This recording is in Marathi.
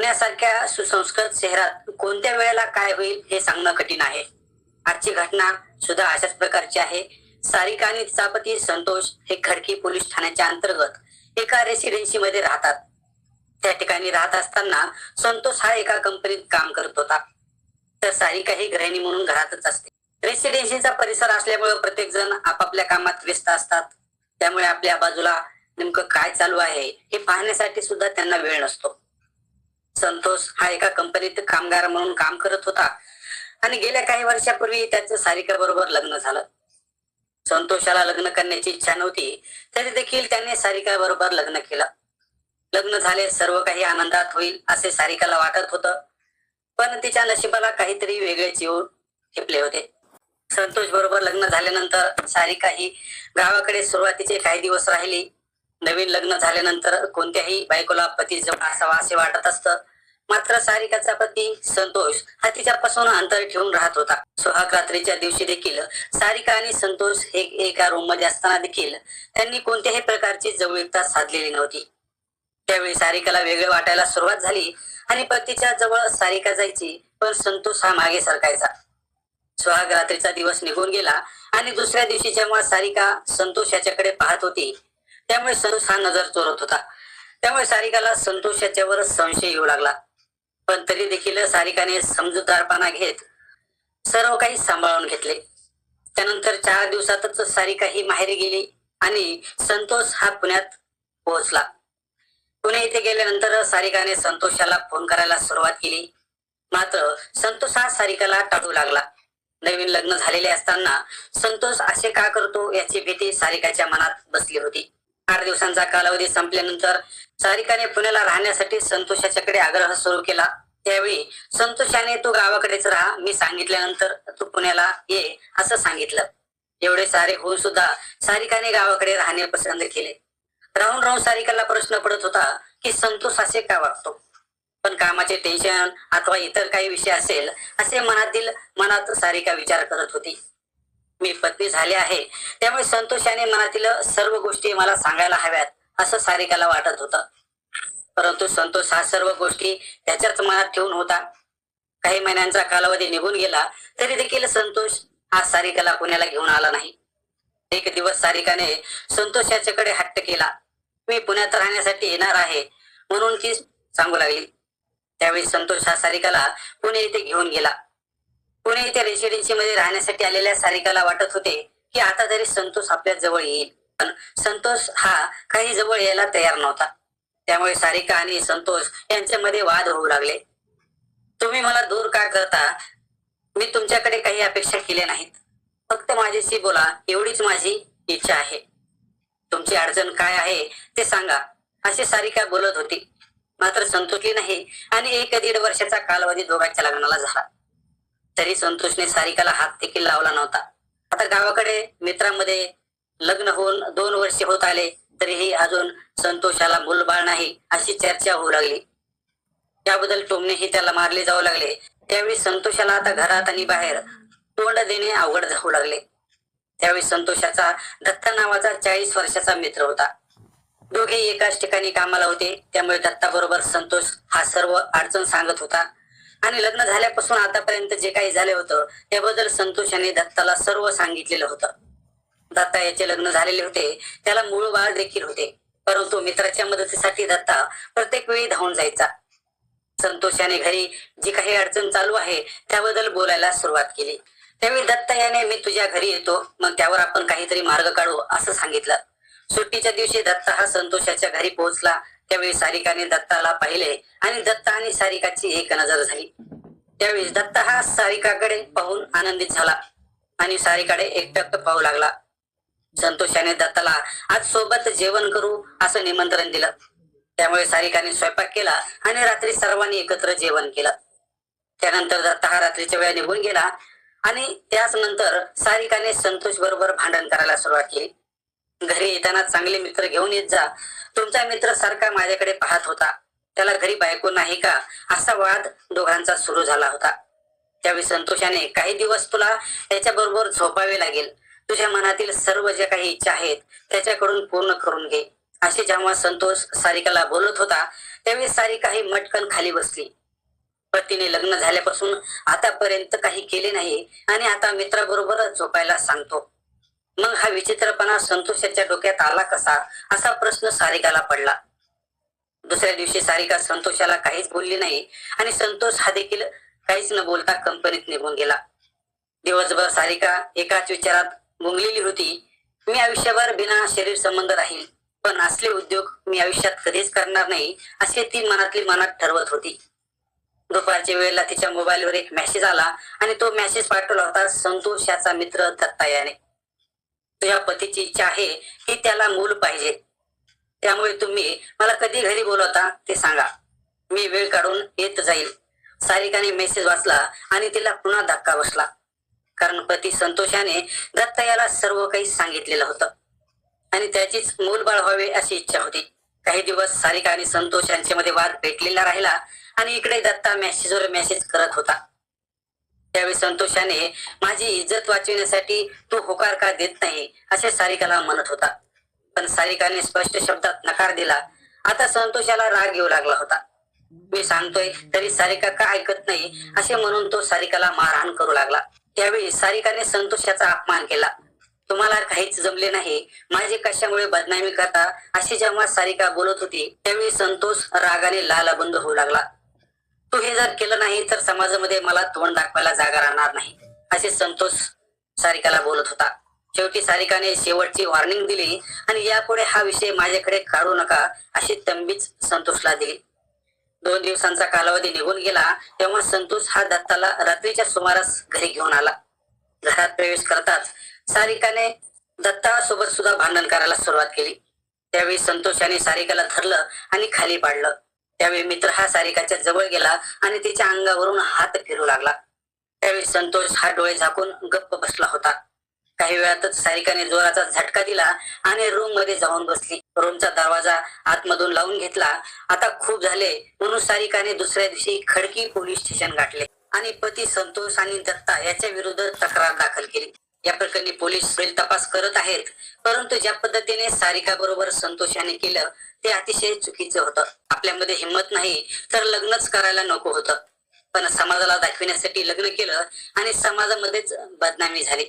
पुण्यासारख्या सुसंस्कृत शहरात कोणत्या वेळेला काय होईल हे सांगणं कठीण आहे. आजची घटना सुद्धा अशाच प्रकारची आहे. सारिका आणि तिचा पती संतोष हे खडकी पोलीस ठाण्याच्या अंतर्गत एका रेसिडेन्सी मध्ये राहतात. त्या ठिकाणी राहत असताना संतोष हा एका कंपनीत काम करत होता. तर सारिका ही गृहिणी म्हणून घरातच असते. रेसिडेन्सीचा परिसर असल्यामुळे प्रत्येक जण आपापल्या कामात व्यस्त असतात. त्यामुळे आपल्या बाजूला नेमकं काय चालू आहे हे पाहण्यासाठी सुद्धा त्यांना वेळ नसतो. संतोष हा एका कंपनीत कामगार म्हणून काम करत होता. आणि गेल्या काही वर्षापूर्वी त्याचं सारिका बरोबर लग्न झालं. संतोषाला लग्न करण्याची इच्छा नव्हती तरी देखील त्याने सारिका बरोबर लग्न केलं. लग्न झाले सर्व काही आनंदात होईल असे सारिकाला वाटत होतं. पण तिच्या नशिबाला काहीतरी वेगळेच येऊन ठेपले होते. संतोष बरोबर लग्न झाल्यानंतर सारिका ही गावाकडे सुरुवातीचे काही दिवस राहिली. नवीन लग्न झाल्यानंतर कोणत्याही बायकोला पती जवळ असावा असे वाटत असतं मात्र सारिकाचा पती संतोष हा तिच्यापासून अंतर ठेवून राहत होता. सुहाग रात्रीच्या दिवशी देखील सारिका आणि संतोष हे एका रूममध्ये असताना देखील त्यांनी कोणत्याही प्रकारची जवळीकता साधलेली नव्हती. त्यावेळी सारिकाला वेगळे वाटायला सुरुवात झाली आणि पतीच्या जवळ सारिका जायची पण संतोष हा मागे सरकायचा. सुहाग रात्रीचा दिवस निघून गेला आणि दुसऱ्या दिवशी जेव्हा सारिका संतोष याच्याकडे पाहत होती त्यामुळे संतोष हा नजर चोरत होता. त्यामुळे सारिकाला संतोष याच्यावर संशय येऊ लागला. पण तरी देखील सारिकाने समजूतदारपणा घेत सर्व काही सांभाळून घेतले. त्यानंतर चार दिवसातच सारिका ही माहेरी गेली आणि संतोष हा पुण्यात पोहोचला. पुणे येथे गेल्यानंतर सारिकाने संतोषाला फोन करायला सुरुवात केली. मात्र संतोष हा सारिकाला टाळू लागला. नवीन लग्न झालेले असताना संतोष असे का करतो याची भीती सारिकाच्या मनात बसली होती. आठ दिवसांचा कालावधी संपल्यानंतर सारिकाने पुण्याला राहण्यासाठी संतोषाच्याकडे आग्रह सुरू केला. त्यावेळी संतोषाने तू गावाकडेच राहा मी सांगितल्यानंतर तू पुण्याला ये असं सांगितलं. एवढे सारे होऊन सुद्धा सारिकाने गावाकडे राहणे पसंत केले. राहून राहून सारिकाला प्रश्न पडत होता की संतोष असे का वागतो? पण कामाचे टेन्शन अथवा इतर काही विषय असेल असे मनातील मनात सारिका विचार करत होती? मी पत्नी झाले आहे. त्यामुळे संतोषाने मनातील सर्व गोष्टी मला सांगायला हव्यात असं सारिकाला वाटत होतं. परंतु संतोष हा सर्व गोष्टी त्याच्याच मनात ठेवून होता. काही महिन्यांचा कालावधी निघून गेला तरी देखील संतोष हा सारिकाला पुण्याला घेऊन आला नाही. एक दिवस सारिकाने संतोषाच्याकडे हट्ट केला. मी पुण्यात राहण्यासाठी येणार आहे म्हणून ती सांगू लागली. त्यावेळी संतोष हा सारिकाला पुणे येथे घेऊन गेला. पुणे येथे रेसिडेन्सी मध्ये राहण्यासाठी आलेल्या सारिकाला वाटत होते की आता तरी संतोष आपल्या जवळ येईल. पण संतोष हा काही जवळ यायला तयार नव्हता. त्यामुळे सारिका आणि संतोष यांच्यामध्ये वाद होऊ लागले. तुम्ही मला दूर का करता? मी तुमच्याकडे काही अपेक्षा केल्या नाहीत. फक्त माझ्याशी बोला एवढीच माझी इच्छा आहे. तुमची अडचण काय आहे ते सांगा अशी सारिका बोलत होती. मात्र संतोषली नाही आणि एक दीड वर्षाचा कालावधी दोघांच्या लग्नाला झाला. तरी संतोषने सारिकाला हात देखील लावला नव्हता. आता गावाकडे मित्रांमध्ये लग्न होऊन दोन वर्षे होत आले तरीही अजून संतोषाला मूलबाळ नाही अशी चर्चा होऊ लागली. त्याबद्दल टोमणेही त्याला मारले जाऊ लागले. त्यावेळी संतोषाला आता घरात आणि बाहेर तोंड देणे अवघड जाऊ लागले. त्यावेळी संतोषाचा दत्ता नावाचा चाळीस वर्षाचा मित्र होता. दोघे एकाच ठिकाणी कामाला होते. त्यामुळे दत्ता बरोबर संतोष हा सर्व अडचण सांगत होता. आणि लग्न झाल्यापासून आतापर्यंत जे काही झाले होतं त्याबद्दल संतोषाने दत्ताला सर्व सांगितलेलं होतं. दत्ता याचे लग्न झालेले होते त्याला मूळ बाळ देखील होते. परंतु मित्राच्या मदतीसाठी दत्ता प्रत्येक वेळी धावून जायचा. संतोषाने घरी जी काही अडचण चालू आहे त्याबद्दल बोलायला सुरुवात केली. त्यावेळी दत्ता याने मी तुझ्या घरी येतो मग त्यावर आपण काहीतरी मार्ग काढू असं सांगितलं. सुट्टीच्या दिवशी दत्ता हा संतोषाच्या घरी पोहोचला. त्यावेळी सारिकाने दत्ताला पाहिले आणि दत्ता आणि सारिकाची एक नजर झाली. त्यावेळी दत्ता हा सारिकाकडे पाहून आनंदित झाला आणि सारिकाकडे एकटक पाहू लागला. संतोषाने दत्ताला आज सोबत जेवण करू असं निमंत्रण दिलं. त्यामुळे सारिकाने स्वयंपाक केला आणि रात्री सर्वांनी एकत्र जेवण केलं. त्यानंतर दत्ता हा रात्रीच्या वेळा निघून गेला आणि त्याच नंतर सारिकाने संतोष बरोबर भांडण करायला सुरुवात केली. घरी येताना चांगले मित्र घेऊन येत जा. तुमचा मित्र सारखा माझ्याकडे पाहत होता. त्याला घरी बायको नाही का? असा वाद दोघांचा सुरू झाला होता. त्यावेळी संतोषाने काही दिवस तुला त्याच्याबरोबर झोपावे लागेल. तुझ्या मनातील सर्व ज्या काही इच्छा आहेत त्याच्याकडून पूर्ण करून घे. असे जेव्हा संतोष सारिकाला बोलत होता त्यावेळी सारिका ही मटकन खाली बसली. पतीने लग्न झाल्यापासून आतापर्यंत काही केले नाही आणि आता मित्राबरोबरच झोपायला सांगतो. मग हा विचित्रपणा संतोषाच्या डोक्यात आला कसा? असा प्रश्न सारिकाला पडला. दुसऱ्या दिवशी सारिका संतोषाला काहीच बोलली नाही आणि संतोष हा देखील काहीच न बोलता कंपनीत निघून गेला. दिवसभर सारिका एकाच विचारात गुंगलेली होती मी आयुष्यभर बिना शरीर संबंध राहील पण असले उद्योग मी आयुष्यात कधीच करणार नाही असे ती मनातली मनात ठरवत होती. दुपारच्या वेळेला तिच्या मोबाईलवर एक मेसेज आला आणि तो मेसेज पाठवला होता संतोष याचा मित्र दत्ता याने तुझ्या पतीची इच्छा आहे की त्याला मूल पाहिजे. त्यामुळे तुम्ही मला कधी घरी बोलवता ते सांगा. मी वेळ काढून येत जाईल. सारिकाने मेसेज वाचला आणि तिला पुन्हा धक्का बसला. कारण पती संतोषाने दत्ता याला सर्व काही सांगितलेलं होतं. आणि त्याचीच मूलबाळ व्हावे अशी इच्छा होती. काही दिवस सारिका आणि संतोष यांच्यामध्ये वाद पेटलेला राहिला आणि इकडे दत्ता मेसेजवर मेसेज करत होता. त्यावेळी संतोषाने माझी इज्जत वाचविण्यासाठी तू होकार का देत नाही असे सारिकाला म्हणत होता. पण सारिकाने स्पष्ट शब्दात नकार दिला. आता संतोषाला राग येऊ लागला होता. मी सांगतोय तरी सारिका का ऐकत नाही असे म्हणून तो सारिकाला मारहाण करू लागला. त्यावेळी सारिकाने संतोषाचा अपमान केला. तुम्हाला काहीच जमले नाही माझे कशामुळे बदनामी करता अशी जेव्हा सारिका बोलत होती त्यावेळी संतोष रागाने लालबंद होऊ लागला. तू हे जर केलं नाही तर समाजामध्ये मला तोंड दाखवायला जागा राहणार नाही असे संतोष सारिकाला बोलत होता. शेवटी सारिकाने शेवटची वॉर्निंग दिली आणि यापुढे हा विषय माझ्याकडे काढू नका अशी तंबीच संतोषला दिली. दोन दिवसांचा कालावधी निघून गेला तेव्हा संतोष हा दत्ताला रात्रीच्या सुमारास घरी घेऊन आला. घरात प्रवेश करताच सारिकाने दत्ता सोबत सुद्धा भांडण करायला सुरुवात केली. त्यावेळी संतोष याने सारिकाला धरलं आणि खाली पाडलं. त्यावेळी मित्र हा सारिकाच्या जवळ गेला आणि तिच्या अंगावरून हात फिरू लागला. त्यावेळी संतोष हा डोळे झाकून गप्प बसला होता. काही वेळातच सारिकाने जोराचा झटका दिला आणि रूममध्ये जाऊन बसली. रूमचा दरवाजा आतमधून लावून घेतला. आता खूप झाले म्हणून सारिकाने दुसऱ्या दिवशी खडकी पोलीस स्टेशन गाठले आणि पती संतोष आणि दत्ता याच्या विरुद्ध तक्रार दाखल केली. या प्रकरणी पोलीस पुढील तपास करत आहेत. परंतु ज्या पद्धतीने सारिका बरोबर संतोष याने केलं ते अतिशय चुकीचं होतं. आपल्यामध्ये हिंमत नाही तर लग्नच करायला नको होतं. पण समाजाला दाखविण्यासाठी लग्न केलं आणि समाजामध्येच बदनामी झाली.